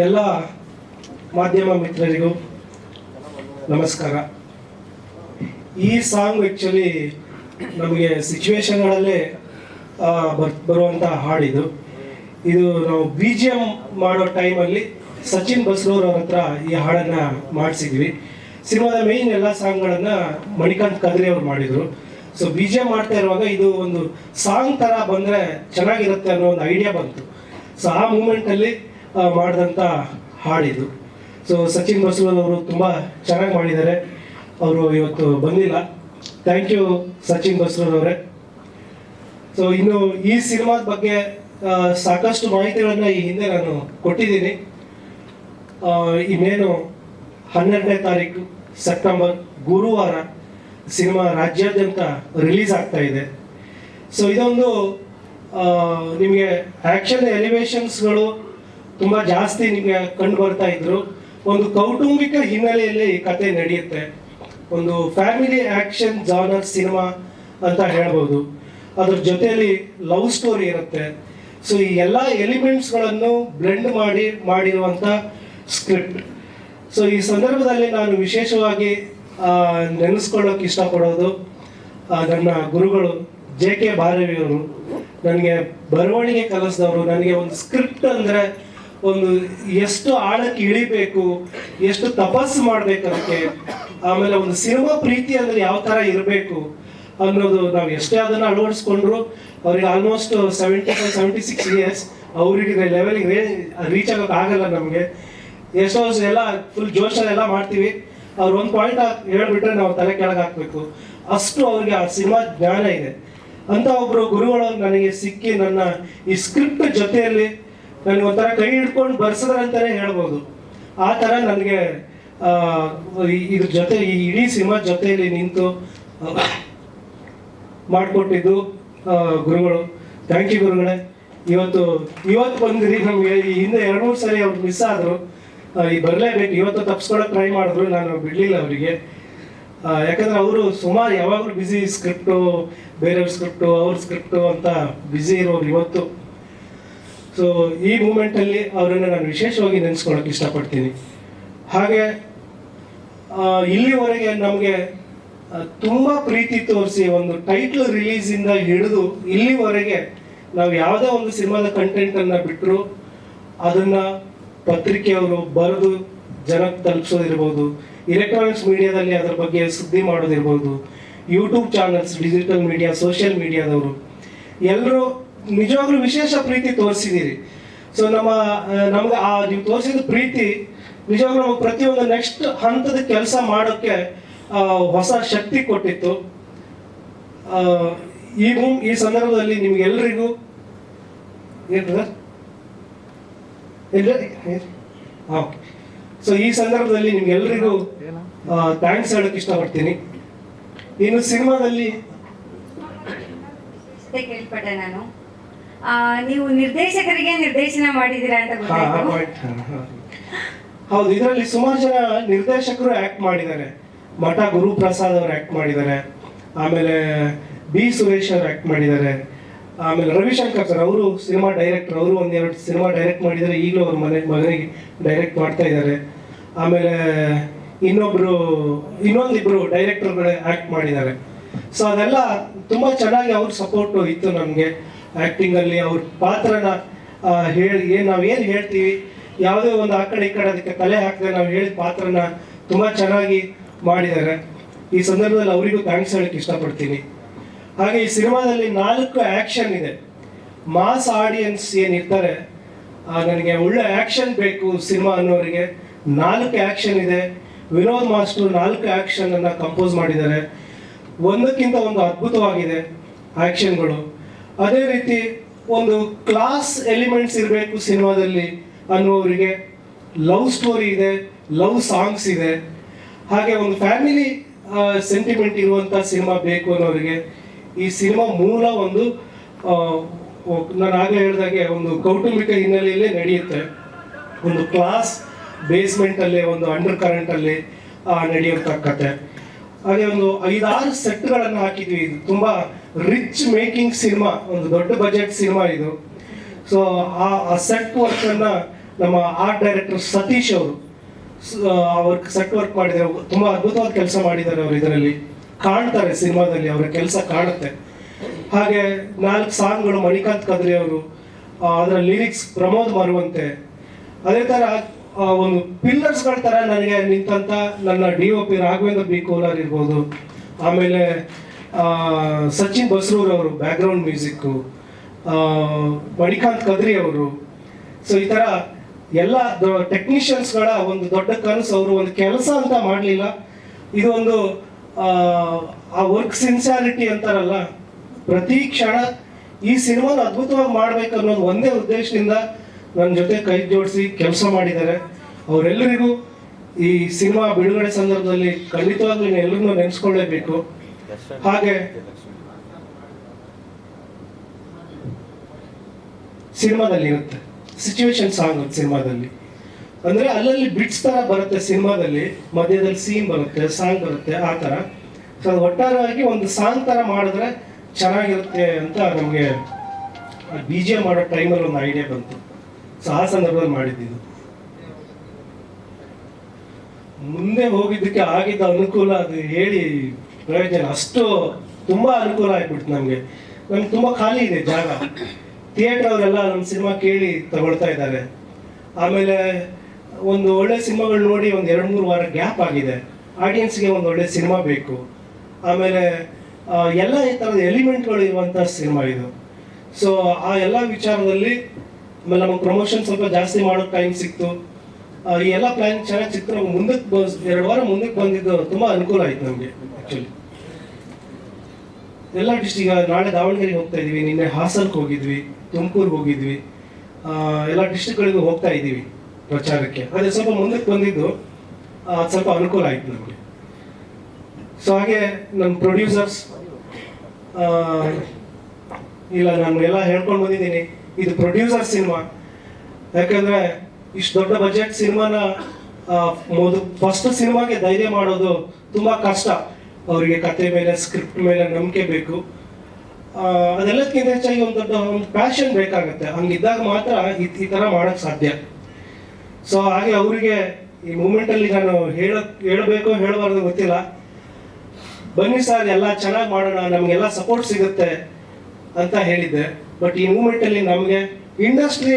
ಎಲ್ಲ ಮಾಧ್ಯಮ ಮಿತ್ರರಿಗೂ ನಮಸ್ಕಾರ. ಈ ಸಾಂಗ್ ಆ್ಯಕ್ಚುಲಿ ನಮಗೆ ಸಿಚುವೇಶನ್ಗಳಲ್ಲೇ ಬರ್ ಬರುವಂಥ ಹಾಡಿದು. ಇದು ನಾವು ಬಿ ಜಿ ಎಂ ಮಾಡೋ ಟೈಮಲ್ಲಿ ಸಚಿನ್ ಬಸ್ರೂರ್ ಅವ್ರ ಹತ್ರ ಈ ಹಾಡನ್ನು ಮಾಡಿಸಿದ್ವಿ. ಸಿನಿಮಾದ ಮೇಯ್ನ್ ಎಲ್ಲ ಸಾಂಗ್ಗಳನ್ನು ಮಣಿಕಾಂತ್ ಕದ್ರಿ ಅವ್ರು ಮಾಡಿದರು. ಸೊ ಬಿ ಜಿ ಎಂ ಮಾಡ್ತಾ ಇರುವಾಗ ಇದು ಒಂದು ಸಾಂಗ್ ಥರ ಬಂದರೆ ಚೆನ್ನಾಗಿರುತ್ತೆ ಅನ್ನೋ ಒಂದು ಐಡಿಯಾ ಬಂತು. ಸೊ ಆ ಮೂಮೆಂಟಲ್ಲಿ ಮಾಡಿದಂಥ ಹಾಡಿದು. ಸೊ ಸಚಿನ್ ಬಸ್ರೂರ್ ಅವರು ತುಂಬ ಚೆನ್ನಾಗಿ ಮಾಡಿದ್ದಾರೆ. ಅವರು ಇವತ್ತು ಬಂದಿಲ್ಲ. ಥ್ಯಾಂಕ್ ಯು ಸಚಿನ್ ಬಸ್ರೂರ್ ಅವರೇ. ಸೊ ಇನ್ನು ಈ ಸಿನಿಮಾದ ಬಗ್ಗೆ ಸಾಕಷ್ಟು ಮಾಹಿತಿಗಳನ್ನು ಈ ಹಿಂದೆ ನಾನು ಕೊಟ್ಟಿದ್ದೀನಿ. ಇನ್ನೇನು ಹನ್ನೆರಡನೇ ತಾರೀಕು ಸೆಪ್ಟೆಂಬರ್, ಗುರುವಾರ ಸಿನಿಮಾ ರಾಜ್ಯಾದ್ಯಂತ ರಿಲೀಸ್ ಆಗ್ತಾ ಇದೆ. ಸೊ ಇದೊಂದು ನಿಮಗೆ ಆ್ಯಕ್ಷನ್ ಎಲಿವೇಶನ್ಸ್ಗಳು ತುಂಬ ಜಾಸ್ತಿ ನಿಮಗೆ ಕಂಡು ಬರ್ತಾ ಇದ್ರು. ಒಂದು ಕೌಟುಂಬಿಕ ಹಿನ್ನೆಲೆಯಲ್ಲಿ ಈ ಕತೆ ನಡೆಯುತ್ತೆ. ಒಂದು ಫ್ಯಾಮಿಲಿ ಆ್ಯಕ್ಷನ್ ಜಾನರ್ ಸಿನಿಮಾ ಅಂತ ಹೇಳ್ಬೋದು. ಅದ್ರ ಜೊತೆಯಲ್ಲಿ ಲವ್ ಸ್ಟೋರಿ ಇರುತ್ತೆ. ಸೊ ಈ ಎಲ್ಲ ಎಲಿಮೆಂಟ್ಸ್ಗಳನ್ನು ಬ್ಲೆಂಡ್ ಮಾಡಿ ಮಾಡಿರುವಂಥ ಸ್ಕ್ರಿಪ್ಟ್ ಸೊ ಈ ಸಂದರ್ಭದಲ್ಲಿ ನಾನು ವಿಶೇಷವಾಗಿ ನೆನೆಸ್ಕೊಳ್ಳೋಕೆ ಇಷ್ಟಪಡೋದು ನನ್ನ ಗುರುಗಳು ಜೆ ಕೆ ಭಾರವಿಯವರು ನನಗೆ ಬರವಣಿಗೆ ಕಲಿಸಿದವರು. ನನಗೆ ಒಂದು ಸ್ಕ್ರಿಪ್ಟ್ ಅಂದರೆ ಒಂದು ಎಷ್ಟು ಆಳಕ್ಕೆ ಇಳಿಬೇಕು, ಎಷ್ಟು ತಪಸ್ಸು ಮಾಡ್ಬೇಕು ಅದಕ್ಕೆ ಆಮೇಲೆ ಒಂದು ಸಿನಿಮಾ ಪ್ರೀತಿ ಅಂದ್ರೆ ಯಾವ ತರ ಇರಬೇಕು ಅನ್ನೋದು ನಾವು ಎಷ್ಟೇ ಅದನ್ನ ಅಳವಡಿಸ್ಕೊಂಡ್ರು ಅವ್ರಿಗೆ almost seventy five seventy six years ಅವ್ರಿಗೆ ಲೆವೆಲಿಗೆ ರೀಚ್ ಆಗೋಕೆ ಆಗಲ್ಲ ನಮಗೆ. ಎಷ್ಟೋ ಎಲ್ಲ ಫುಲ್ ಜೋಶಲ್ಲೆಲ್ಲ ಮಾಡ್ತೀವಿ. ಅವ್ರು ಒಂದು ಪಾಯಿಂಟ್ ಹೇಳ್ಬಿಟ್ರೆ ನಾವು ತಲೆ ಕೆಳಗೆ ಹಾಕ್ಬೇಕು. ಅಷ್ಟು ಅವ್ರಿಗೆ ಆ ಸಿನಿಮಾ ಜ್ಞಾನ ಇದೆ. ಅಂತ ಒಬ್ರು ಗುರುಗಳು ನನಗೆ ಸಿಕ್ಕಿ ನನ್ನ ಈ ಸ್ಕ್ರಿಪ್ಟ್ ಜೊತೆಯಲ್ಲಿ ನನಗೆ ಒಂಥರ ಕೈ ಹಿಡ್ಕೊಂಡು ಬರ್ಸಿದ್ರೆ ಅಂತಾನೆ ಹೇಳ್ಬೋದು. ಆ ಥರ ನನಗೆ ಇದ್ರ ಜೊತೆ, ಈ ಇಡೀ ಸಿನಿಮಾ ಜೊತೆಯಲ್ಲಿ ನಿಂತು ಮಾಡಿಕೊಟ್ಟಿದ್ದು ಗುರುಗಳು. ಥ್ಯಾಂಕ್ ಯು ಗುರುಗಳೇ. ಇವತ್ತು ಇವತ್ತು ಬಂದ್ರಿ ನಮಗೆ ಈ ಹಿಂದೆ ಎರಡು ಮೂರು ಸಲ ಅವ್ರು ಮಿಸ್ ಆದರು. ಈ ಬರಲೇಬೇಕು. ಇವತ್ತು ತಪ್ಪಿಸ್ಕೊಳಕ್ಕೆ ಟ್ರೈ ಮಾಡಿದ್ರು. ನಾನು ಬಿಡಲಿಲ್ಲ ಅವರಿಗೆ. ಯಾಕಂದ್ರೆ ಅವರು ಸುಮಾರು ಯಾವಾಗಲೂ ಬ್ಯುಸಿ ಸ್ಕ್ರಿಪ್ಟು ಬೇರೆಯವ್ರ ಸ್ಕ್ರಿಪ್ಟು ಅವ್ರ ಸ್ಕ್ರಿಪ್ಟು ಅಂತ ಬ್ಯುಸಿ ಇರೋರು ಇವತ್ತು. ಸೊ ಈ ಮೂಮೆಂಟಲ್ಲಿ ಅವರನ್ನು ನಾನು ವಿಶೇಷವಾಗಿ ನೆನೆಸ್ಕೊಳಕ್ಕೆ ಇಷ್ಟಪಡ್ತೀನಿ. ಹಾಗೆ ಇಲ್ಲಿವರೆಗೆ ನಮಗೆ ತುಂಬ ಪ್ರೀತಿ ತೋರಿಸಿ ಒಂದು ಟೈಟ್ಲ್ ರಿಲೀಸಿಂದ ಹಿಡಿದು ಇಲ್ಲಿವರೆಗೆ ನಾವು ಯಾವುದೇ ಒಂದು ಸಿನಿಮಾದ ಕಂಟೆಂಟನ್ನು ಬಿಟ್ಟರು ಅದನ್ನು ಪತ್ರಿಕೆಯವರು ಬರೆದು ಜನಕ್ಕೆ ತಲುಪಿಸೋದಿರ್ಬೋದು ಎಲೆಕ್ಟ್ರಾನಿಕ್ಸ್ ಮೀಡಿಯಾದಲ್ಲಿ ಅದರ ಬಗ್ಗೆ ಸುದ್ದಿ ಮಾಡೋದಿರ್ಬೋದು YouTube channels digital media social ಮೀಡಿಯಾದವರು ಎಲ್ಲರೂ ನಿಜವಾಗ್ಲೂ ವಿಶೇಷ ಪ್ರೀತಿ ತೋರಿಸಿದ್ದೀರಿ. ಸೊ ನಮ್ಮ ನಮ್ಗೆ ಆ, ನೀವು ತೋರಿಸಿದ ಪ್ರೀತಿ, ನಿಜವಾಗ್ಲೂ ನಮಗೆ ಪ್ರತಿಯೊಂದು ನೆಕ್ಸ್ಟ್ ಹಂತದ ಕೆಲಸ ಮಾಡೋಕ್ಕೆ ಹೊಸ ಶಕ್ತಿ ಕೊಟ್ಟಿತ್ತು. ಈ ಮೂ- ಈ ಸಂದರ್ಭದಲ್ಲಿ ನಿಮ್ಗೆಲ್ರಿಗೂ? ಓಕೆ ಸೊ ಈ ಸಂದರ್ಭದಲ್ಲಿ ನಿಮ್ಗೆಲ್ರಿಗೂ ಥ್ಯಾಂಕ್ಸ್ ಹೇಳಕ್ ಇಷ್ಟಪಡ್ತೀನಿ. ಇನ್ನು ಸಿನಿಮಾದಲ್ಲಿ? ಕೇಳ್ಪಟ್ಟೆ ನಾನು? ನೀವು ನಿರ್ದೇಶಕರಿಗೆ ನಿರ್ದೇಶನ ಮಾಡಿದ್ದೀರಾ ಅಂತ ಗೊತ್ತಾಯ್ತು. ಹೌದು ಇದರಲ್ಲಿ ಸುಮಾರು ಜನ ನಿರ್ದೇಶಕರು ಆಕ್ಟ್ ಮಾಡಿದ್ದಾರೆ. ಮಠ ಗುರುಪ್ರಸಾದ್ ಅವರು ಆಕ್ಟ್ ಮಾಡಿದ್ದಾರೆ. ಆಮೇಲೆ ಬಿ ಸುರೇಶ್ ಅವರು ಆಕ್ಟ್ ಮಾಡಿದ್ದಾರೆ. ಆಮೇಲೆ ರವಿಶಂಕರ್ ಸರ್ ಅವರು ಸಿನಿಮಾ ಡೈರೆಕ್ಟರ್ ಅವರು ಒಂದೆರಡು ಸಿನಿಮಾ ಡೈರೆಕ್ಟ್ ಮಾಡಿದ್ದಾರೆ. ಈಗಲೂ ಅವ್ರ ಮನೆ ಮಗನಿಗೆ ಡೈರೆಕ್ಟ್ ಮಾಡ್ತಾ ಇದ್ದಾರೆ. ಆಮೇಲೆ ಇನ್ನೊಬ್ರು ಇನ್ನೊಂದಿಬ್ರು ಡೈರೆಕ್ಟರ್ಗಳು ಆಕ್ಟ್ ಮಾಡಿದ್ದಾರೆ. ಸೊ ಅದೆಲ್ಲ ತುಂಬಾ ಚೆನ್ನಾಗಿ ಅವ್ರ ಸಪೋರ್ಟ್ ಇತ್ತು ನಮಗೆ. ಆಕ್ಟಿಂಗ್ ಅಲ್ಲಿ ಅವ್ರ ಪಾತ್ರನ ಹೇಳಿ, ಏನು ನಾವ್ ಏನ್ ಹೇಳ್ತೀವಿ, ಯಾವುದೇ ಒಂದು ಆ ಕಡೆ ಈ ಕಡೆ ಅದಕ್ಕೆ ತಲೆ ಹಾಕದೆ ನಾವು ಹೇಳಿದ ಪಾತ್ರನ ತುಂಬಾ ಚೆನ್ನಾಗಿ ಮಾಡಿದ್ದಾರೆ. ಈ ಸಂದರ್ಭದಲ್ಲಿ ಅವರಿಗೂ ಥ್ಯಾಂಕ್ಸ್ ಹೇಳಕ್ಕೆ ಇಷ್ಟಪಡ್ತೀನಿ. ಹಾಗೆ ಈ ಸಿನಿಮಾದಲ್ಲಿ ನಾಲ್ಕು ಆಕ್ಷನ್ ಇದೆ. ಮಾಸ್ ಆಡಿಯನ್ಸ್ ಏನಿರ್ತಾರೆ ನನಗೆ ಒಳ್ಳೆ ಆಕ್ಷನ್ ಬೇಕು ಸಿನಿಮಾ ಅನ್ನೋರಿಗೆ. ನಾಲ್ಕು ಆಕ್ಷನ್ ಇದೆ. ವಿನೋದ್ ಮಾಸ್ಟರ್ ನಾಲ್ಕು ಆಕ್ಷನ್ ಅನ್ನ ಕಂಪೋಸ್ ಮಾಡಿದ್ದಾರೆ. ಒಂದಕ್ಕಿಂತ ಒಂದು ಅದ್ಭುತವಾಗಿದೆ ಆಕ್ಷನ್ಗಳು ಅದೇ ರೀತಿ ಒಂದು ಕ್ಲಾಸ್ ಎಲಿಮೆಂಟ್ಸ್ ಇರಬೇಕು ಸಿನಿಮಾದಲ್ಲಿ ಅನ್ನುವರಿಗೆ ಲವ್ ಸ್ಟೋರಿ ಇದೆ ಲವ್ ಸಾಂಗ್ಸ್ ಇದೆ. ಹಾಗೆ ಒಂದು ಫ್ಯಾಮಿಲಿ ಸೆಂಟಿಮೆಂಟ್ ಇರುವಂಥ ಸಿನಿಮಾ ಬೇಕು ಅನ್ನೋರಿಗೆ ಈ ಸಿನಿಮಾ ಮೂಲ ಒಂದು ನಾನು ಆಗಲೇ ಹೇಳಿದಾಗೆ ಒಂದು ಕೌಟುಂಬಿಕ ಹಿನ್ನೆಲೆಯಲ್ಲೇ ನಡೆಯುತ್ತೆ. ಒಂದು ಕ್ಲಾಸ್ ಬೇಸ್ಮೆಂಟಲ್ಲಿ ಒಂದು ಅಂಡರ್ ಕರೆಂಟಲ್ಲಿ ನಡೆಯುವಂಥ ಕತೆ ಹಾಗೆ ಒಂದು ಐದಾರು ಸೆಟ್ಗಳನ್ನು ಹಾಕಿದ್ವಿ. ಇದು ತುಂಬ ರಿಚ್ ಮೇಕಿಂಗ್ ಸಿನಿಮಾ ಒಂದು ದೊಡ್ಡ ಬಜೆಟ್ ಸಿನಿಮಾ ಇದು. ಸೊ ಆ ಸೆಟ್ ವರ್ಕನ್ನು ನಮ್ಮ ಆರ್ಟ್ ಡೈರೆಕ್ಟರ್ ಸತೀಶ್ ಅವರು ಅವ್ರ ಸೆಟ್ ವರ್ಕ್ ಮಾಡಿದ್ದಾರೆ ತುಂಬ ಅದ್ಭುತವಾದ ಕೆಲಸ ಮಾಡಿದ್ದಾರೆ ಅವರು ಇದರಲ್ಲಿ. ಕಾಣ್ತಾರೆ ಸಿನಿಮಾದಲ್ಲಿ ಅವರ ಕೆಲಸ ಕಾಣುತ್ತೆ. ಹಾಗೆ ನಾಲ್ಕು ಸಾಂಗ್ಗಳು ಮಣಿಕಾಂತ್ ಕದ್ರಿ ಅವರು ಅದರ ಲಿರಿಕ್ಸ್ ಪ್ರಮೋದ್ ಮರುವಂತೆ. ಅದೇ ಥರ ಒಂದು ಪಿಲ್ಲರ್ಸ್ಗಳ ಥರ ನನಗೆ ನಿಂತಂತ ನನ್ನ D O P Raghavendra B Kolar ಇರ್ಬೋದು. ಆಮೇಲೆ ಸಚಿನ್ ಬಸ್ರೂರ್ ಅವರು ಬ್ಯಾಕ್ಗ್ರೌಂಡ್ ಮ್ಯೂಸಿಕ್ಕು ಮಣಿಕಾಂತ್ ಕದ್ರಿ ಅವರು ಸೊ ಈ ಥರ ಎಲ್ಲ ಟೆಕ್ನಿಷಿಯನ್ಸ್ಗಳ ಒಂದು ದೊಡ್ಡ ಕನಸು ಅವರು ಒಂದು ಕೆಲಸ ಅಂತ ಮಾಡಲಿಲ್ಲ. ಇದು ಒಂದು ಆ, ಆ ವರ್ಕ್ ಸಿನ್ಸಿಯಾರಿಟಿ ಅಂತಾರಲ್ಲ ಪ್ರತಿ ಕ್ಷಣ ಈ ಸಿನಿಮಾನ ಅದ್ಭುತವಾಗಿ ಮಾಡ್ಬೇಕು ಅನ್ನೋದು ಒಂದೇ ಉದ್ದೇಶದಿಂದ ನನ್ನ ಜೊತೆ ಕೈ ಜೋಡಿಸಿ ಕೆಲಸ ಮಾಡಿದ್ದಾರೆ. ಅವರೆಲ್ಲರಿಗೂ ಈ ಸಿನಿಮಾ ಬಿಡುಗಡೆ ಸಂದರ್ಭದಲ್ಲಿ ಖಂಡಿತವಾಗ್ಲೂ ಎಲ್ಲರನ್ನೂ ನೆನೆಸ್ಕೊಳ್ಳೇಬೇಕು. ಹಾಗೆ ಸಿನಿಮಾದಲ್ಲಿ ಇರುತ್ತೆ ಸಿಚುವೇಶನ್ ಸಾಂಗ್ ಸಿನಿಮಾದಲ್ಲಿ. ಅಂದ್ರೆ ಅಲ್ಲಲ್ಲಿ ಬಿಟ್ಸ್ ತರ ಬರುತ್ತೆ ಸಿನಿಮಾದಲ್ಲಿ, ಮಧ್ಯದಲ್ಲಿ ಸೀನ್ ಬರುತ್ತೆ ಸಾಂಗ್ ಬರುತ್ತೆ, ಆ ತರ. ಸೊ ಅದು ಒಂದು ಸಾಂಗ್ ತರ ಮಾಡಿದ್ರೆ ಚೆನ್ನಾಗಿರುತ್ತೆ ಅಂತ ನಮಗೆ ಬಿ ಜೆ ಮಾಡೋ ಟೈಮಲ್ಲಿ ಒಂದು ಐಡಿಯಾ ಬಂತು. ಸೊ ಆ ಸಂದರ್ಭದಲ್ಲಿ ಮಾಡಿದ್ದು ಮುಂದೆ ಹೋಗಿದ್ದಕ್ಕೆ ಆಗಿದ್ದ ಅನುಕೂಲ ಅದು ಹೇಳಿ ಪ್ರಯೋಜನ. ಅಷ್ಟು ತುಂಬಾ ಅನುಕೂಲ ಆಗ್ಬಿಡ್ತು ನಮಗೆ. ನಮ್ಗೆ ತುಂಬಾ ಖಾಲಿ ಇದೆ ಜಾಗ. ಥಿಯೇಟರ್ ಅವರೆಲ್ಲ ನಮ್ಮ ಸಿನಿಮಾ ಕೇಳಿ ತಗೊಳ್ತಾ ಇದ್ದಾರೆ. ಆಮೇಲೆ ಒಂದು ಒಳ್ಳೆ ಸಿನಿಮಾಗಳು ನೋಡಿ ಒಂದು ಎರಡು ಮೂರು ವಾರ ಗ್ಯಾಪ್ ಆಗಿದೆ. ಆಡಿಯನ್ಸ್ಗೆ ಒಂದು ಒಳ್ಳೆ ಸಿನಿಮಾ ಬೇಕು. ಆಮೇಲೆ ಎಲ್ಲ ಈ ಥರದ ಎಲಿಮೆಂಟ್ಗಳು ಇರುವಂಥ ಸಿನಿಮಾ ಇದು. ಸೊ ಆ ಎಲ್ಲ ವಿಚಾರದಲ್ಲಿ, ಆಮೇಲೆ ನಮಗೆ ಪ್ರಮೋಷನ್ ಸ್ವಲ್ಪ ಜಾಸ್ತಿ ಮಾಡೋ ಟೈಮ್ ಸಿಕ್ತು. ಈ ಎಲ್ಲ ಪ್ಲಾನ್ ಚೆನ್ನಾಗಿ ಚಿತ್ರ ಮುಂದಕ್ಕೆ ಎರಡು ವಾರ ಮುಂದಕ್ಕೆ ಬಂದಿದ್ದು ತುಂಬ ಅನುಕೂಲ ಆಯ್ತು ನಮಗೆ ಆ್ಯಕ್ಚುಲಿ ಎಲ್ಲ ಡಿಸ್ಟಿಕ್ ನಾಳೆ ದಾವಣಗೆರೆಗೆ ಹೋಗ್ತಾ ಇದೀವಿ ನಿನ್ನೆ ಹಾಸನಕ್ಕೆ ಹೋಗಿದ್ವಿ, ತುಮಕೂರಿಗೆ ಹೋಗಿದ್ವಿ. ಎಲ್ಲ ಡಿಸ್ಟಿಕ್ಗಳಿಗೂ ಹೋಗ್ತಾ ಇದ್ದೀವಿ ಪ್ರಚಾರಕ್ಕೆ. ಅದೇ ಸ್ವಲ್ಪ ಮುಂದಕ್ಕೆ ಬಂದಿದ್ದು ಅದ್ ಸ್ವಲ್ಪ ಅನುಕೂಲ ಆಯ್ತು ನಮಗೆ. ಸೊ ಹಾಗೆ ನಮ್ಮ ಪ್ರೊಡ್ಯೂಸರ್ಸ್ ಇಲ್ಲ, ನಾನು ಎಲ್ಲ ಹೇಳ್ಕೊಂಡು ಬಂದಿದ್ದೀನಿ. ಇದು ಪ್ರೊಡ್ಯೂಸರ್ ಸಿನಿಮಾ. ಯಾಕಂದ್ರೆ ಇಷ್ಟು ದೊಡ್ಡ ಬಜೆಟ್ ಸಿನಿಮಾನ ಫಸ್ಟ್ ಸಿನಿಮಾಗೆ ಧೈರ್ಯ ಮಾಡೋದು ತುಂಬಾ ಕಷ್ಟ. ಅವರಿಗೆ ಕತೆ ಮೇಲೆ ಸ್ಕ್ರಿಪ್ಟ್ ಮೇಲೆ ನಂಬಿಕೆ ಬೇಕು. ಅದೆಲ್ಲದಕ್ಕಿಂತ ಹೆಚ್ಚಾಗಿ ಒಂದು ದೊಡ್ಡ, ಒಂದು ಪ್ಯಾಷನ್ ಬೇಕಾಗುತ್ತೆ. ಹಂಗಿದ್ದಾಗ ಮಾತ್ರ ಈ ಥರ ಮಾಡೋಕ್ಕೆ ಸಾಧ್ಯ. ಸೊ ಹಾಗೆ ಅವರಿಗೆ ಈ ಮೂಮೆಂಟಲ್ಲಿ ನಾನು ಹೇಳ, ಹೇಳಬೇಕು ಹೇಳಬಾರ್ದು ಗೊತ್ತಿಲ್ಲ. ಬನ್ನಿ ಸರ್, ಎಲ್ಲ ಚೆನ್ನಾಗಿ ಮಾಡೋಣ, ನಮಗೆಲ್ಲ ಸಪೋರ್ಟ್ ಸಿಗುತ್ತೆ ಅಂತ ಹೇಳಿದ್ದೆ. ಬಟ್ ಈ ಮೂಮೆಂಟಲ್ಲಿ ನಮಗೆ ಇಂಡಸ್ಟ್ರಿ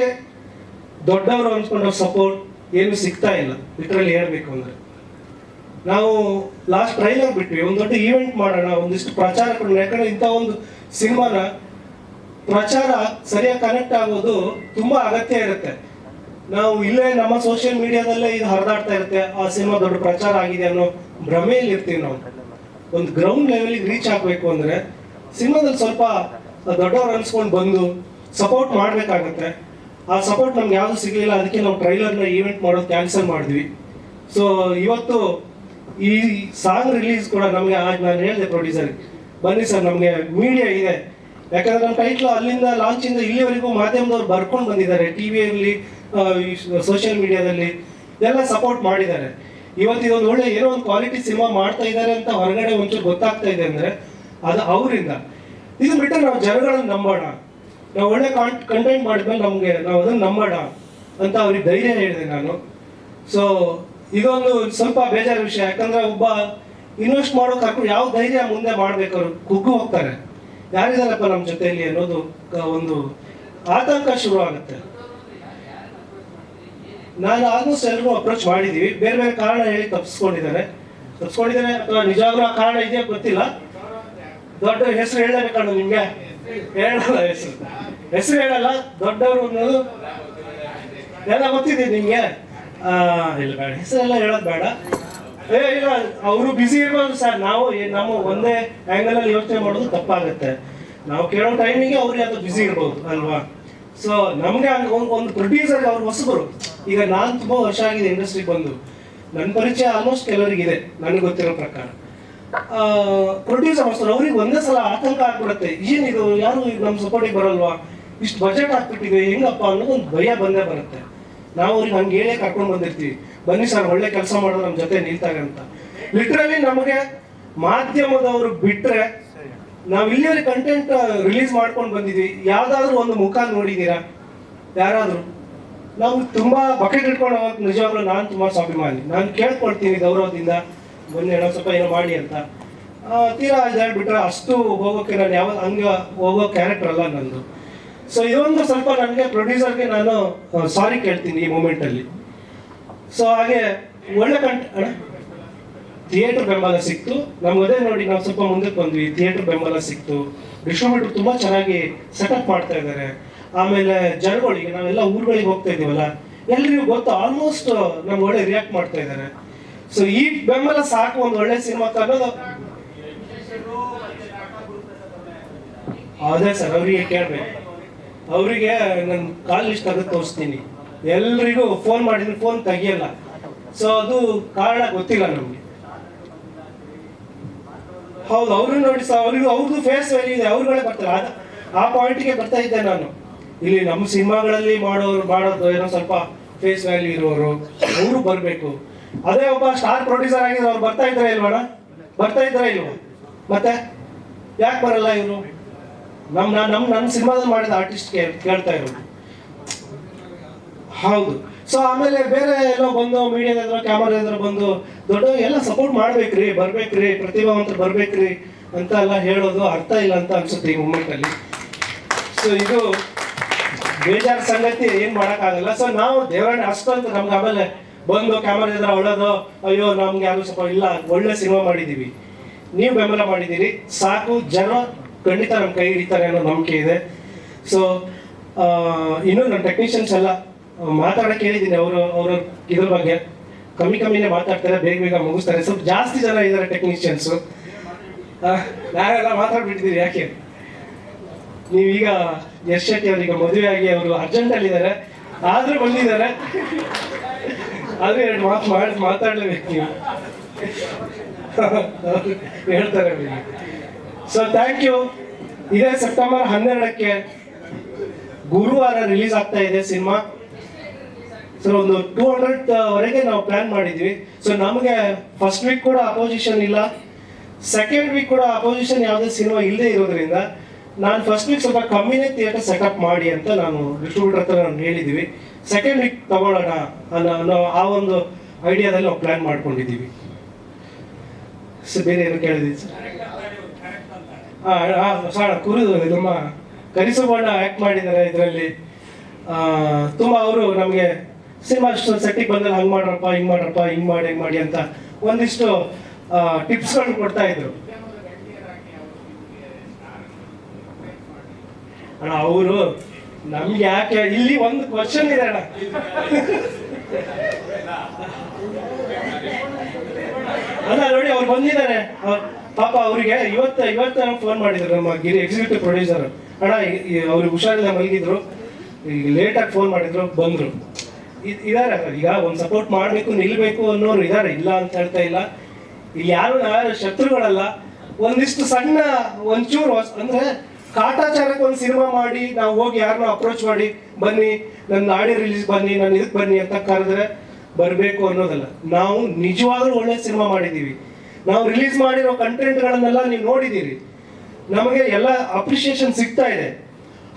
ದೊಡ್ಡವರು ಅನ್ಸ್ಕೊಂಡೋ ಸಪೋರ್ಟ್ ಏನು ಸಿಗ್ತಾ ಇಲ್ಲ. ಲಿಟ್ರಲಿ ಹೇಳ್ಬೇಕು ಅಂದ್ರೆ. ನಾವು ಲಾಸ್ಟ್ ಟ್ರೈಲರ್ ಬಿಟ್ವಿ. ಒಂದು ದೊಡ್ಡ ಈವೆಂಟ್ ಮಾಡೋಣ, ಒಂದಿಷ್ಟು ಪ್ರಚಾರ ಕೊಡೋಣ. ಯಾಕಂದ್ರೆ ಇಂಥ ಒಂದು ಸಿನಿಮಾನ ಪ್ರಚಾರ ಸರಿಯಾಗಿ ಕನೆಕ್ಟ್ ಆಗೋದು ತುಂಬಾ ಅಗತ್ಯ ಇರುತ್ತೆ. ನಾವು ಇಲ್ಲೇ ನಮ್ಮ ಸೋಷಿಯಲ್ ಮೀಡಿಯಾದಲ್ಲೇ ಇದು ಹರಿದಾಡ್ತಾ ಇರುತ್ತೆ. ಆ ಸಿನಿಮಾ ದೊಡ್ಡ ಪ್ರಚಾರ ಆಗಿದೆ ಅನ್ನೋ ಭ್ರಮೆಯಲ್ಲಿ ಇರ್ತೀವಿ ನಾವು. ಒಂದು ಗ್ರೌಂಡ್ ಲೆವೆಲ್ಗೆ ರೀಚ್ ಆಗಬೇಕು ಅಂದ್ರೆ ಸಿನಿಮಾದಲ್ಲಿ ಸ್ವಲ್ಪ ದೊಡ್ಡವ್ರು ಅನ್ಸ್ಕೊಂಡು ಬಂದು ಸಪೋರ್ಟ್ ಮಾಡಬೇಕಾಗತ್ತೆ. ಆ ಸಪೋರ್ಟ್ ನಮ್ಗೆ ಯಾವುದು ಸಿಗಲಿಲ್ಲ. ಅದಕ್ಕೆ ನಾವು ಟ್ರೈಲರ್ನ ಈವೆಂಟ್ ಮಾಡೋದು ಕ್ಯಾನ್ಸಲ್ ಮಾಡಿದ್ವಿ. ಸೊ ಇವತ್ತು ಈ ಸಾಂಗ್ ರಿಲೀಸ್ ಕೂಡ ನಮಗೆ ಆಗ ನಾನು ಹೇಳಿದೆ ಪ್ರೊಡ್ಯೂಸರ್ ಬನ್ನಿ ಸರ್, ನಮಗೆ ಮೀಡಿಯಾ ಇದೆ. ಯಾಕಂದ್ರೆ ನಮ್ಮ ಟೈಟ್ಲ್ ಅಲ್ಲಿಂದ ಲಾಂಚಿಂದ ಇಲ್ಲಿವರೆಗೂ ಮಾಧ್ಯಮದವ್ರು ಬರ್ಕೊಂಡು ಬಂದಿದ್ದಾರೆ. ಟಿ ವಿಯಲ್ಲಿ ಸೋಷಿಯಲ್ ಮೀಡಿಯಾದಲ್ಲಿ ಎಲ್ಲ ಸಪೋರ್ಟ್ ಮಾಡಿದ್ದಾರೆ. ಇವತ್ತು ಇದೊಂದು ಒಳ್ಳೆ ಏನೋ ಒಂದು ಕ್ವಾಲಿಟಿ ಸಿನಿಮಾ ಮಾಡ್ತಾ ಇದ್ದಾರೆ ಅಂತ ಹೊರಗಡೆ ಒಂಚೂರು ಗೊತ್ತಾಗ್ತಾ ಇದೆ ಅಂದ್ರೆ ಅದು ಅವರಿಂದ. ಇದು ಬಿಟ್ಟರೆ ನಾವು ಜನಗಳನ್ನ ನಂಬೋಣ. ನಾವು ಒಳ್ಳೆ ಕಂಟೆಂಟ್ ಮಾಡಿದ್ಮೇಲೆ ನಮಗೆ ನಾವು ಅದನ್ನು ನಂಬೋಣ ಅಂತ ಅವ್ರಿಗೆ ಧೈರ್ಯ ಹೇಳಿದೆ ನಾನು. ಸೊ ಇದೊಂದು ಸ್ವಲ್ಪ ಬೇಜಾರ ವಿಷಯ. ಯಾಕಂದ್ರೆ ಒಬ್ಬ ಇನ್ವೆಸ್ಟ್ ಮಾಡೋ ಕರ್ಕೊಂಡು ಯಾವ ಧೈರ್ಯ ಮುಂದೆ ಮಾಡ್ಬೇಕು ಅವ್ರು ಕುಗ್ಗು ಹೋಗ್ತಾರೆ. ಯಾರಿದಾರಪ್ಪ ನಮ್ಮ ಜೊತೆಯಲ್ಲಿ ಅನ್ನೋದು ಒಂದು ಆತಂಕ ಶುರು ಆಗುತ್ತೆ. ನಾನು ಆಲ್ಮೋಸ್ಟ್ ಎಲ್ರಿಗೂ ಅಪ್ರೋಚ್ ಮಾಡಿದೀವಿ. ಬೇರೆ ಬೇರೆ ಕಾರಣ ಹೇಳಿ ತಪ್ಪಿಸ್ಕೊಂಡಿದ್ದಾರೆ ತಪ್ಪಿಸ್ಕೊಂಡಿದ್ದಾರೆ ಅಥವಾ ನಿಜವಾಗ್ಲೂ ಆ ಕಾರಣ ಇದೆಯಾ ಗೊತ್ತಿಲ್ಲ. ದೊಡ್ಡ ಹೆಸರು ಹೇಳಬೇಕಣ್ಣ ನಿಮಗೆ? ಹೇಳಲ್ಲ ಹೆಸರು. ಹೆಸರು ಹೇಳಲ್ಲ, ದೊಡ್ಡವರು ಅನ್ನೋದು ಎಲ್ಲ ಗೊತ್ತಿದೆ ನಿಮಗೆ ಇಲ್ಲ ಬೇಡ, ಹೆಸರೆಲ್ಲ ಹೇಳೋದು ಬೇಡ. ಏ, ಇಲ್ಲ, ಅವರು ಬಿಸಿ ಇರ್ಬೋದು ಸರ್ ನಾವು ನಮ್ಮ ಒಂದೇ ಆಂಗಲ್ ಅಲ್ಲಿ ಯೋಚನೆ ಮಾಡೋದು ತಪ್ಪಾಗುತ್ತೆ. ನಾವು ಕೇಳೋ ಟೈಮಿಗೆ ಅವ್ರಿಗೆ ಅದು ಬಿಸಿ ಇರ್ಬೋದು, ಅಲ್ವಾ? ಸೊ ನಮಗೆ ಒಂದ್- ಪ್ರೊಡ್ಯೂಸರ್ ಅವ್ರು ಹೊಸಬರು. ಈಗ ನಾನು ತುಂಬ ವರ್ಷ ಆಗಿದೆ ಇಂಡಸ್ಟ್ರಿಗೆ ಬಂದು. ನನ್ನ ಪರಿಚಯ ಆಲ್ಮೋಸ್ಟ್ ಕೆಲವರಿಗಿದೆ ನನಗೆ ಗೊತ್ತಿರೋ ಪ್ರಕಾರ. ಪ್ರೊಡ್ಯೂಸರ್ ಹೊಸರು ಅವ್ರಿಗೆ ಒಂದೇ ಸಲ ಆತಂಕ ಆಗ್ಬಿಡುತ್ತೆ. ಏನಿದು ಯಾರು ನಮ್ಮ ಸಪೋರ್ಟಿಗೆ ಬರಲ್ವಾ? ಇಷ್ಟು ಬಜೆಟ್ ಹಾಕ್ಬಿಟ್ಟಿದೆ ಹೆಂಗಪ್ಪ ಅನ್ನೋದು ಒಂದು ಭಯ ಬಂದೇ ಬರುತ್ತೆ. ನಾವು ಅವ್ರಿಗೆ ಹಂಗೆ ಹೇಳೇ ಕರ್ಕೊಂಡು ಬಂದಿರ್ತೀವಿ. ಬನ್ನಿ ಸರ್, ಒಳ್ಳೆ ಕೆಲಸ ಮಾಡೋದು ನಮ್ಮ ಜೊತೆ ನಿಲ್ತಾರೆ ಅಂತ. ಲಿಟ್ರಲಿ ನಮಗೆ ಮಾಧ್ಯಮದವರು ಬಿಟ್ರೆ ನಾವು ಇಲ್ಲಿವರೆಗೆ ಕಂಟೆಂಟ್ ರಿಲೀಸ್ ಮಾಡ್ಕೊಂಡು ಬಂದಿದ್ವಿ. ಯಾವ್ದಾದ್ರು ಒಂದು ಮುಖ ನೋಡಿದ್ದೀರಾ ಯಾರಾದರೂ? ನಾವು ತುಂಬ ಬಕೆಟ್ ಇಟ್ಕೊಂಡು ಹೋಗಕ್ಕೆ ನಿಜವಾಗ್ಲೂ ನಾನು ತುಂಬ ಸ್ವಾಭಿಮಾನಿ. ನಾನು ಕೇಳ್ಕೊಳ್ತೀನಿ ಗೌರವದಿಂದ. ಬನ್ನಿ ಏನೋ ಸ್ವಲ್ಪ ಏನೋ ಮಾಡಿ ಅಂತ. ತೀರಾ ಇದು ಹೇಳ್ಬಿಟ್ರೆ ಅಷ್ಟು ಹೋಗೋಕೆ ನಾನು ಯಾವ ಹಂಗೆ ಹೋಗೋ ಕ್ಯಾರೆಕ್ಟರ್ ಅಲ್ಲ ನಂದು. ಸೊ ಇದೊಂದು ಸ್ವಲ್ಪ ನನಗೆ ಪ್ರೊಡ್ಯೂಸರ್ಗೆ ನಾನು ಸಾರಿ ಕೇಳ್ತೀನಿ ಈ ಮೂಮೆಂಟಲ್ಲಿ ಸೊ ಹಾಗೆ ಒಳ್ಳೆ ಕಂಟ್ ಥಿಯೇಟರ್ ಬೆಂಬಲ ಸಿಕ್ತು. ನಮ್ಗೆ ಅದೇ ನೋಡಿ ನಾವು ಸ್ವಲ್ಪ ಮುಂದಕ್ಕೆ ಬಂದ್ವಿ. ಥಿಯೇಟರ್ ಬೆಂಬಲ ಸಿಕ್ತು. ಡಿಸ್ಟ್ರಿಬ್ಯೂಟರ್ ತುಂಬಾ ಚೆನ್ನಾಗಿ ಸೆಟಪ್ ಮಾಡ್ತಾ ಇದ್ದಾರೆ ಆಮೇಲೆ ಜನಗಳಿಗೆ, ನಾವೆಲ್ಲ ಊರುಗಳಿಗೆ ಹೋಗ್ತಾ ಇದೀವಲ್ಲ ಎಲ್ರಿಗೂ ಗೊತ್ತು ಆಲ್ಮೋಸ್ಟ್ ನಮ್ಗೆ ಒಳ್ಳೆ ರಿಯಾಕ್ಟ್ ಮಾಡ್ತಾ ಇದ್ದಾರೆ ಸೊ ಈ ಬೆಂಬಲ ಸಾಕು ಒಂದು ಒಳ್ಳೆ ಸಿನಿಮಾ ಅನ್ನೋದು ಅದೇ ಸರ್, ಅವರಿಗೆ ಕೇಳ್ಬೇಕು. ಅವರಿಗೆ ನನ್ನ ಕಾಲ್ ಲಿಸ್ಟ್ ತೆಗೆದು ತೋರಿಸ್ತೀನಿ. ಎಲ್ರಿಗೂ ಫೋನ್ ಮಾಡಿದ್ರೆ ಫೋನ್ ತೆಗಿಯಲ್ಲ. ಸೊ ಅದು ಕಾರಣ ಗೊತ್ತಿಲ್ಲ ನಮಗೆ. ಹೌದು, ಅವರು ನೋಡಿ ಸರ್ ಅವ್ರಿಗೂ ಅವ್ರದ್ದು ಫೇಸ್ ವ್ಯಾಲ್ಯೂ ಇದೆ ಅವ್ರುಗಳೇ ಬರ್ತಾರೆ. ಅದ, ಆ ಪಾಯಿಂಟ್ಗೆ ಬರ್ತಾ ಇದ್ದೆ ನಾನು. ಇಲ್ಲಿ ನಮ್ಮ ಸಿನಿಮಾಗಳಲ್ಲಿ ಮಾಡೋರು, ಮಾಡೋದು ಏನೋ ಸ್ವಲ್ಪ ಫೇಸ್ ವ್ಯಾಲ್ಯೂ ಇರೋರು, ಅವರು ಬರಬೇಕು. ಅದೇ ಒಬ್ಬ ಸ್ಟಾರ್ ಪ್ರೊಡ್ಯೂಸರ್ ಆಗಿದ್ರು ಅವ್ರು ಬರ್ತಾ ಇದ್ರೆ ಇಲ್ವಣ ಬರ್ತಾ ಇದ್ರೆ ಇಲ್ವ? ಮತ್ತೆ? ಯಾಕೆ ಬರಲ್ಲ ಇವರು? ನಮ್ಮ ನಮ್ಮ ನನ್ನ ಸಿನಿಮಾದಲ್ಲಿ ಮಾಡಿದ ಆರ್ಟಿಸ್ಟ್ ಕೇಳ್ತಾ ಇರೋದು. ಹೌದು. ಸೊ ಆಮೇಲೆ ಬೇರೆ ಎಲ್ಲ ಬಂದು ಮೀಡಿಯಾದ ಎದುರು ಕ್ಯಾಮರಾ ಎದುರು ಬಂದು ದೊಡ್ಡ ಎಲ್ಲ ಸಪೋರ್ಟ್ ಮಾಡ್ಬೇಕ್ರಿ, ಬರ್ಬೇಕ್ರಿ ಪ್ರತಿಭಾವಂತರು ಬರ್ಬೇಕ್ರಿ ಅಂತ ಎಲ್ಲ ಹೇಳೋದು ಅರ್ಥ ಇಲ್ಲ ಅಂತ ಅನ್ಸುತ್ತೆ ಈ ಮೂಮೆಂಟ್ ಅಲ್ಲಿ. ಸೊ ಇದು ಬೇಜಾರು ಸಂಗತಿ, ಏನ್ ಮಾಡೋಕ್ಕಾಗಲ್ಲ. ಸೊ ನಾವು ದೇವರನ್ನ ಅಷ್ಟಂತ ನಮ್ಗೆ ಆಮೇಲೆ ಬಂದು ಕ್ಯಾಮರಾ ಎದುರು ಹೊಳೋದು ಅಯ್ಯೋ, ನಮ್ಗೆ ಯಾರು ಸ್ವಲ್ಪ ಇಲ್ಲ, ಒಳ್ಳೆ ಸಿನಿಮಾ ಮಾಡಿದೀವಿ. ನೀವು ಬೆಂಬಲ ಮಾಡಿದ್ದೀರಿ. ಸಾಕು, ಜನ ಖಂಡಿತ ನಮ್ಮ ಕೈ ಹಿಡಿತಾರೆ ಅನ್ನೋ ನಂಬಿಕೆ ಇದೆ. ಸೊ ಇನ್ನು ನಮ್ಮ ಟೆಕ್ನಿಷಿಯನ್ಸ್ ಎಲ್ಲ ಮಾತಾಡಕ್ಕೆ ಹೇಳಿದ್ದೀನಿ. ಅವರು, ಅವ್ರ ಇದ್ರ ಬಗ್ಗೆ. ಕಮ್ಮಿ ಕಮ್ಮಿನೇ ಮಾತಾಡ್ತಾರೆ, ಬೇಗ ಬೇಗ ಮುಗಿಸ್ತಾರೆ. ಸ್ವಲ್ಪ ಜಾಸ್ತಿ ಜನ ಇದ್ದಾರೆ ಟೆಕ್ನಿಷಿಯನ್ಸು ನಾವೆಲ್ಲ ಮಾತಾಡ್ಬಿಟ್ಟಿದ್ದೀವಿ. ಯಾಕೆ? ನೀವೀಗ ಯಶ್ ಶೆಟ್ಟಿ ಅವರಿಗೆ ಮದುವೆ ಆಗಿ ಅವರು ಅರ್ಜೆಂಟಲ್ಲಿ ಇದ್ದಾರೆ. ಆದ್ರೂ ಬಂದಿದ್ದಾರೆ. ಆದ್ರೆ ಎರಡು ಮಾತು ಮಾಡಿ, ಮಾತಾಡಲೇಬೇಕು ನೀವು. ಹೇಳ್ತಾರೆ ಸೊ ಥ್ಯಾಂಕ್ ಯು ಇದೇ ಸೆಪ್ಟೆಂಬರ್ ಹನ್ನೆರಡಕ್ಕೆ ಗುರುವಾರ ರಿಲೀಸ್ ಆಗ್ತಾ ಇದೆ ಸಿನಿಮಾ ಸೊ ಒಂದು ಟೂ ಹಂಡ್ರೆಡ್ ವರೆಗೆ ನಾವು ಪ್ಲಾನ್ ಮಾಡಿದ್ವಿ. ಸೊ ನಮಗೆ ಫಸ್ಟ್ ವೀಕ್ ಕೂಡ ಅಪೋಸಿಷನ್ ಇಲ್ಲ. ಸೆಕೆಂಡ್ ವೀಕ್ ಕೂಡ ಅಪೋಸಿಷನ್ ಯಾವುದೇ ಸಿನಿಮಾ ಇಲ್ಲದೆ ಇರೋದ್ರಿಂದ ನಾನು ಫಸ್ಟ್ ವೀಕ್ ಸ್ವಲ್ಪ ಕಮ್ಮಿನೇ ಥಿಯೇಟರ್ ಸೆಟಪ್ ಮಾಡಿ ಅಂತ ನಾನು ಡಿಸ್ಟ್ರಿಬ್ಯೂಟರ್ ಹತ್ರ ನಾನು ಹೇಳಿದ್ದೀವಿ ಸೆಕೆಂಡ್ ವೀಕ್ ತಗೊಳ್ಳೋಣ ಅನ್ನೋ ಅನ್ನೋ ಆ ಒಂದು ಐಡಿಯಾದಲ್ಲಿ ನಾವು ಪ್ಲಾನ್ ಮಾಡ್ಕೊಂಡಿದ್ದೀವಿ. ಸೊ ಬೇರೆ ಏನು ಕೇಳಿದ್ವಿ ಸರ್? ಸರ್ ಕುರು ನಮ್ಮ ಕರಿಸುಬಣ್ಣ ಆ್ಯಕ್ಟ್ ಮಾಡಿದ್ದಾರೆ ಇದರಲ್ಲಿ. ತುಂಬ ಅವರು ನಮಗೆ ಸಿನಿಮಾ ಸೆಟ್ಟಿಗೆ ಬಂದಲ್ಲಿ ಹಂಗೆ ಮಾಡ್ರಪ್ಪ, ಹಿಂಗೆ ಮಾಡ್ರಪ್ಪ, ಹಿಂಗೆ ಮಾಡಿ ಹಿಂಗೆ ಮಾಡಿ ಅಂತ ಒಂದಿಷ್ಟು ಟಿಪ್ಸ್ಗಳು ಕೊಡ್ತಾ ಇದ್ರು. ಅಣ್ಣ, ಅವರು ನಮ್ಗೆ ಯಾಕೆ ಇಲ್ಲಿ ಒಂದು ಕ್ವಶನ್ ಇದೆ ಅಣ್ಣ. ಅಲ್ಲ, ನೋಡಿ, ಅವ್ರು ಬಂದಿದ್ದಾರೆ. ಪಾಪ ಅವರಿಗೆ ಇವತ್ತು ಇವತ್ತು ಫೋನ್ ಮಾಡಿದ್ರು ನಮ್ಮ ಗಿರಿ ಎಕ್ಸಿಕ್ಯೂಟಿವ್ ಪ್ರೊಡ್ಯೂಸರ್ ಅಣ್ಣ ಅವ್ರಿಗೆ ಹುಷಾರಿಲ್ಲ ಮಲಗಿದ್ರು. ಈಗ ಲೇಟಾಗಿ ಫೋನ್ ಮಾಡಿದ್ರು, ಬಂದ್ರು. ಇದಾರೆ ಈಗ ಒಂದು ಸಪೋರ್ಟ್ ಮಾಡಬೇಕು, ನಿಲ್ಬೇಕು ಅನ್ನೋರು ಇದಾರೆ, ಇಲ್ಲ ಅಂತ ಹೇಳ್ತಾ ಇಲ್ಲ. ಇಲ್ಲಿ ಯಾರು ಯಾರು ಶತ್ರುಗಳಲ್ಲ, ಒಂದಿಷ್ಟು ಸಣ್ಣ ಒಂಚೂರು ಅಂದ್ರೆ ಕಾಟಾಚಾರಕ್ಕೆ ಒಂದು ಸಿನಿಮಾ ಮಾಡಿ, ನಾವು ಹೋಗಿ ಯಾರನ್ನ ಅಪ್ರೋಚ್ ಮಾಡಿ, ಬನ್ನಿ ನನ್ನ ಆಡಿಯೋ ರಿಲೀಸ್ ಬನ್ನಿ, ನಾನು ಇದಕ್ಕೆ ಬನ್ನಿ ಅಂತ ಕರೆದ್ರೆ ಬರಬೇಕು ಅನ್ನೋದಲ್ಲ. ನಾವು ನಿಜವಾಗ್ಲೂ ಒಳ್ಳೆ ಸಿನಿಮಾ ಮಾಡಿದ್ದೀವಿ ನಾವು ರಿಲೀಸ್ ಮಾಡಿರೋ ಕಂಟೆಂಟ್ಗಳನ್ನೆಲ್ಲ ನೀವು ನೋಡಿದ್ದೀರಿ. ನಮಗೆ ಎಲ್ಲ ಅಪ್ರಿಷಿಯೇಷನ್ ಸಿಗ್ತಾ ಇದೆ.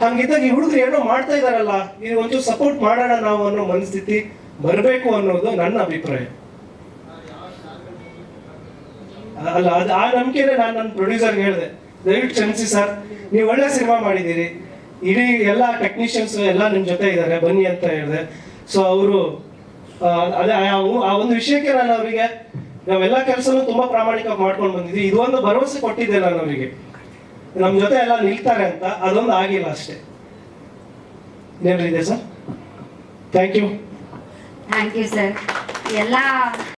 ಹಂಗಿದ್ದಾಗ ಈ ಹುಡುಗರು ಏನೋ ಮಾಡ್ತಾ ಇದಾರಲ್ಲ, ನೀವು ಒಂದು ಸಪೋರ್ಟ್ ಮಾಡೋಣ ನಾವು ಅನ್ನೋ ಮನಸ್ಥಿತಿ ಬರಬೇಕು ಅನ್ನೋದು ನನ್ನ ಅಭಿಪ್ರಾಯ. ಅಲ್ಲ, ಅದು ಆ ನಂಬಿಕೆನೆ ನಾನು ನನ್ನ ಪ್ರೊಡ್ಯೂಸರ್ಗೆ ಹೇಳಿದೆ. ದಯವಿಟ್ಟು ಕ್ಷಮಿಸಿ ಸರ್, ನೀವು ಒಳ್ಳೆ ಸಿನಿಮಾ ಮಾಡಿದ್ದೀರಿ. ಇಡೀ ಎಲ್ಲ ಟೆಕ್ನಿಷಿಯನ್ಸ್ ಎಲ್ಲ ನಿಮ್ಮ ಜೊತೆ ಇದ್ದಾರೆ, ಬನ್ನಿ ಅಂತ ಹೇಳಿದೆ. ಸೊ ಅವರು ಅದೇ ಆ ಒಂದು ವಿಷಯಕ್ಕೆ ನಾನು ಅವರಿಗೆ ನಾವೆಲ್ಲ ಕೆಲಸನೂ ತುಂಬಾ ಪ್ರಾಮಾಣಿಕವಾಗಿ ಮಾಡ್ಕೊಂಡು ಬಂದಿದ್ವಿ ಇದೊಂದು ಭರವಸೆ ಕೊಟ್ಟಿದ್ದೆ ನಾನು ಅವರಿಗೆ. ನಮ್ಮ ಜೊತೆ ಎಲ್ಲ ನಿಲ್ತಾರೆ ಅಂತ ಅದೊಂದು ಆಗಿಲ್ಲ ಅಷ್ಟೇ. ಏನ್ರಿದೆ sir? Thank you thank you sir ಎಲ್ಲ